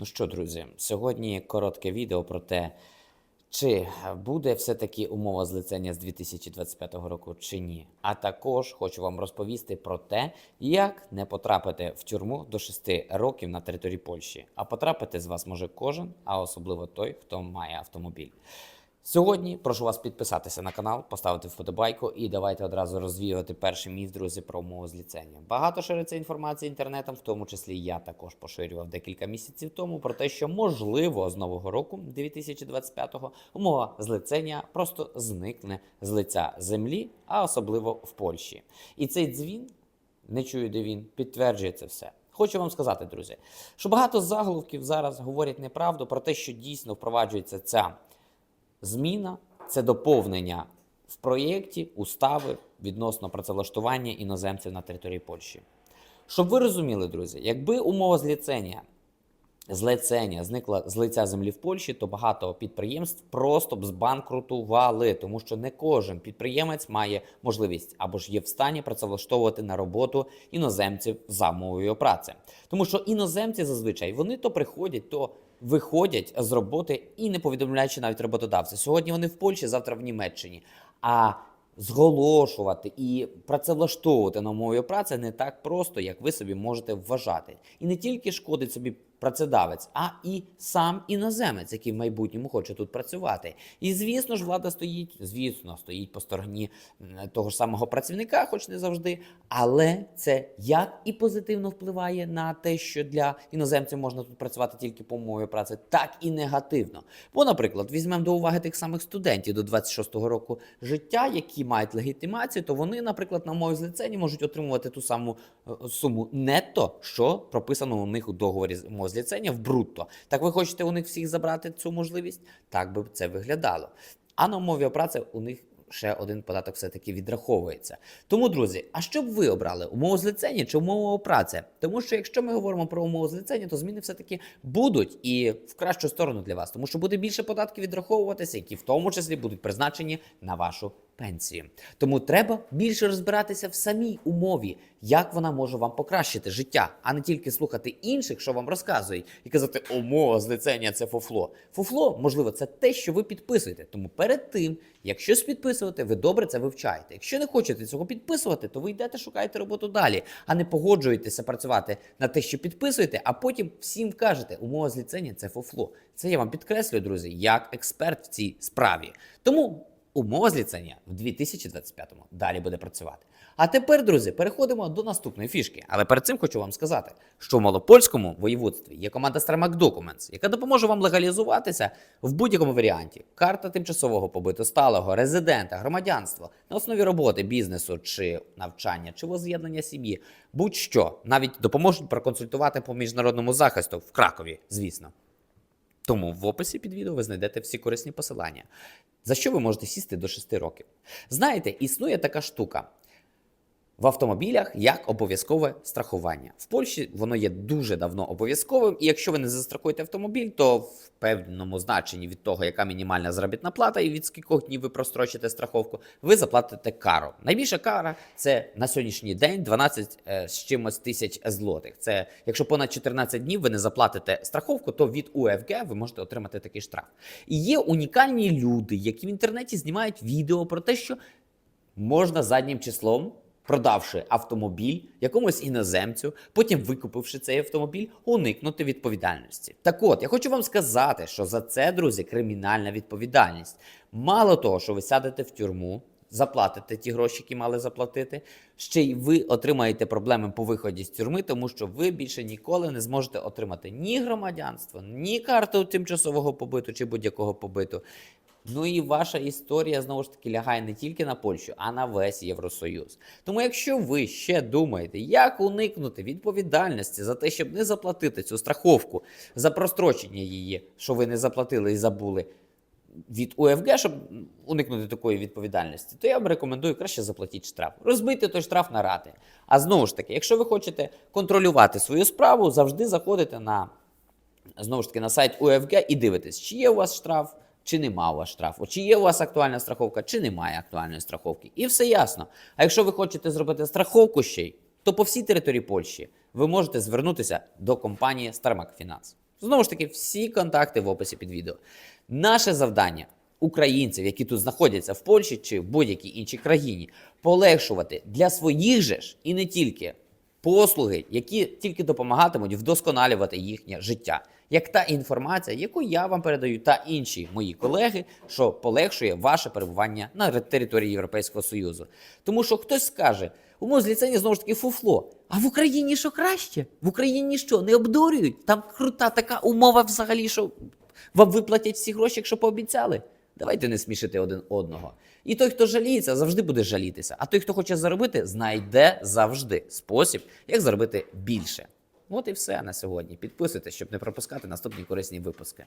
Ну що, друзі, сьогодні коротке відео про те, чи буде все-таки умова злицення з 2025 року чи ні. А також хочу вам розповісти про те, як не потрапити в тюрму до 6 років на території Польщі. А потрапити з вас може кожен, а особливо той, хто має автомобіль. Сьогодні прошу вас підписатися на канал, поставити вподобайку і давайте одразу розвіювати перший міф, друзі, про умови зліцення. Багато шириться інформації інтернетом, в тому числі я також поширював декілька місяців тому про те, що можливо з нового року, 2025-го, умова злицення просто зникне з лиця землі, а особливо в Польщі. І цей дзвін не чую, де він підтверджує це все. Хочу вам сказати, друзі, що багато заголовків зараз говорять неправду про те, що дійсно впроваджується ця зміна, це доповнення в проєкті устави відносно працевлаштування іноземців на території Польщі. Щоб ви розуміли, друзі, якби умова зліцення, злицення зникла з лиця землі в Польщі, то багато підприємств просто б збанкрутували, тому що не кожен підприємець має можливість або ж є в стані працевлаштовувати на роботу іноземців за мовою праці. Тому що іноземці зазвичай вони то приходять, то виходять з роботи і не повідомляючи навіть роботодавця. Сьогодні вони в Польщі, завтра в Німеччині. А зголошувати і працевлаштовувати на мові праці не так просто, як ви собі можете вважати. І не тільки шкодить собі працедавець, а і сам іноземець, який в майбутньому хоче тут працювати. І звісно ж, влада стоїть, звісно, стоїть по стороні того ж самого працівника, хоч не завжди. Але це як і позитивно впливає на те, що для іноземців можна тут працювати тільки по мові праці, так і негативно. Бо, наприклад, візьмемо до уваги тих самих студентів до 26-го року життя, які мають легітимацію, то вони, наприклад, на мові злицені можуть отримувати ту саму е, суму нетто, що прописано у них у договорі з зліцення в брутто. Так ви хочете у них всіх забрати цю можливість? Так би це виглядало. А на умові праці у них ще один податок все-таки відраховується. Тому, друзі, а що б ви обрали? Умову злицення чи умову праці? Тому що якщо ми говоримо про умову злицення, то зміни все-таки будуть і в кращу сторону для вас, тому що буде більше податків відраховуватися, які в тому числі будуть призначені на вашу пенсію. Тому треба більше розбиратися в самій умові, як вона може вам покращити життя, а не тільки слухати інших, що вам розказують, і казати, умова злицення це фуфло. Фуфло, можливо, це те, що ви підписуєте. Тому перед тим, як щось підписувати, ви добре це вивчаєте. Якщо не хочете цього підписувати, то ви йдете шукаєте роботу далі, а не погоджуєтеся працювати на те, що підписуєте, а потім всім кажете, умова зліцення це фуфло. Це я вам підкреслюю, друзі, як експерт в цій справі. Тому умова зліцення в 2025-му далі буде працювати. А тепер, друзі, переходимо до наступної фішки. Але перед цим хочу вам сказати, що в малопольському воєводстві є команда Starmac Documents, яка допоможе вам легалізуватися в будь-якому варіанті: карта тимчасового побиту, сталого, резидента, громадянство на основі роботи, бізнесу чи навчання, чи воз'єднання сім'ї. Будь-що навіть допоможуть проконсультувати по міжнародному захисту в Кракові, звісно. Тому в описі під відео ви знайдете всі корисні посилання, за що ви можете сісти до 6 років. Знаєте, існує така штука в автомобілях як обов'язкове страхування. В Польщі воно є дуже давно обов'язковим, і якщо ви не застрахуєте автомобіль, то в певному значенні від того, яка мінімальна заробітна плата і від скількох днів ви прострочите страховку, ви заплатите кару. Найбільша кара це на сьогоднішній день 12 е, з чимось тисяч злотих. Це якщо понад 14 днів ви не заплатите страховку, то від УФГ ви можете отримати такий штраф. І є унікальні люди, які в інтернеті знімають відео про те, що можна заднім числом продавши автомобіль якомусь іноземцю, потім викупивши цей автомобіль, уникнути відповідальності. Так от, я хочу вам сказати, що за це, друзі, кримінальна відповідальність. Мало того, що ви сядете в тюрму. Заплатите ті гроші, які мали заплатити. Ще й ви отримаєте проблеми по виході з тюрми, тому що ви більше ніколи не зможете отримати ні громадянство, ні карту тимчасового побиту чи будь-якого побиту. Ну і ваша історія знову ж таки лягає не тільки на Польщу, а на весь Євросоюз. Тому, якщо ви ще думаєте, як уникнути відповідальності за те, щоб не заплатити цю страховку за прострочення її, що ви не заплатили і забули. Від УФГ, щоб уникнути такої відповідальності, то я вам рекомендую краще заплатити штраф. Розбити той штраф на рати. А знову ж таки, якщо ви хочете контролювати свою справу, завжди заходите на знову ж таки на сайт УФГ і дивитесь, чи є у вас штраф, чи нема у вас штрафу, чи є у вас актуальна страховка, чи немає актуальної страховки. І все ясно. А якщо ви хочете зробити страховку ще й, то по всій території Польщі ви можете звернутися до компанії Starmac Finance. Знову ж таки, всі контакти в описі під відео. Наше завдання українців, які тут знаходяться в Польщі чи в будь-якій іншій країні, полегшувати для своїх же ж і не тільки послуги, які тільки допомагатимуть вдосконалювати їхнє життя. Як та інформація, яку я вам передаю, та інші мої колеги, що полегшує ваше перебування на території Європейського Союзу. Тому що хтось скаже, з ліцензії знову ж таки фуфло. А в Україні що краще? В Україні що не обдурюють? Там крута така умова взагалі, що вам виплатять всі гроші, якщо пообіцяли. Давайте не смішити один одного. І той, хто жаліється, завжди буде жалітися. А той, хто хоче заробити, знайде завжди спосіб, як заробити більше. От і все на сьогодні. Підписуйтесь, щоб не пропускати наступні корисні випуски.